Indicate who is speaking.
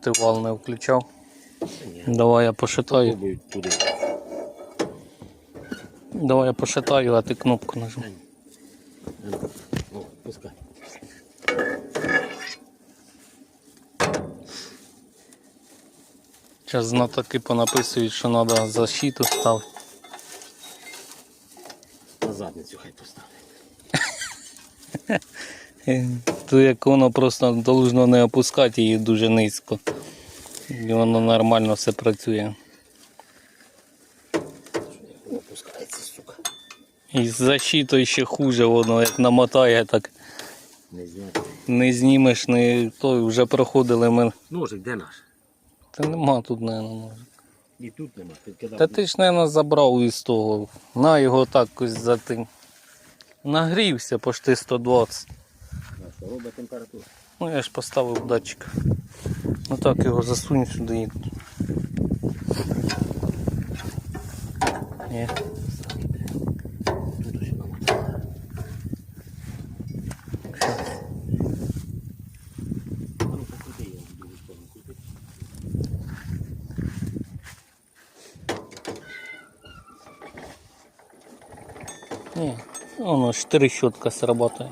Speaker 1: Ти вал не включав. Давай я пошитаю. Давай я пошитаю, а ти кнопку нажми.
Speaker 2: Пускай.
Speaker 1: Зараз знатоки понаписують, що треба защиту ставити.
Speaker 2: На задницю хай поставить.
Speaker 1: Е, як воно просто должно не опускати її дуже низько. І воно нормально все працює. І з защитою ще хуже, воно як намотає, так
Speaker 2: Не зняти.
Speaker 1: не знімеш, не то вже проходили ми.
Speaker 2: Ножик, де наш?
Speaker 1: Та нема тут, наверное, може.
Speaker 2: І тут нема.
Speaker 1: Та ти ж, наверное, забрав із того. На його так ось за тим. Нагрівся почти 120.
Speaker 2: А що, робить температуру.
Speaker 1: Ну я ж поставив датчик. Ну так його засунь сюди. і- Ні. Ні. Воно ж трещотка срабатує.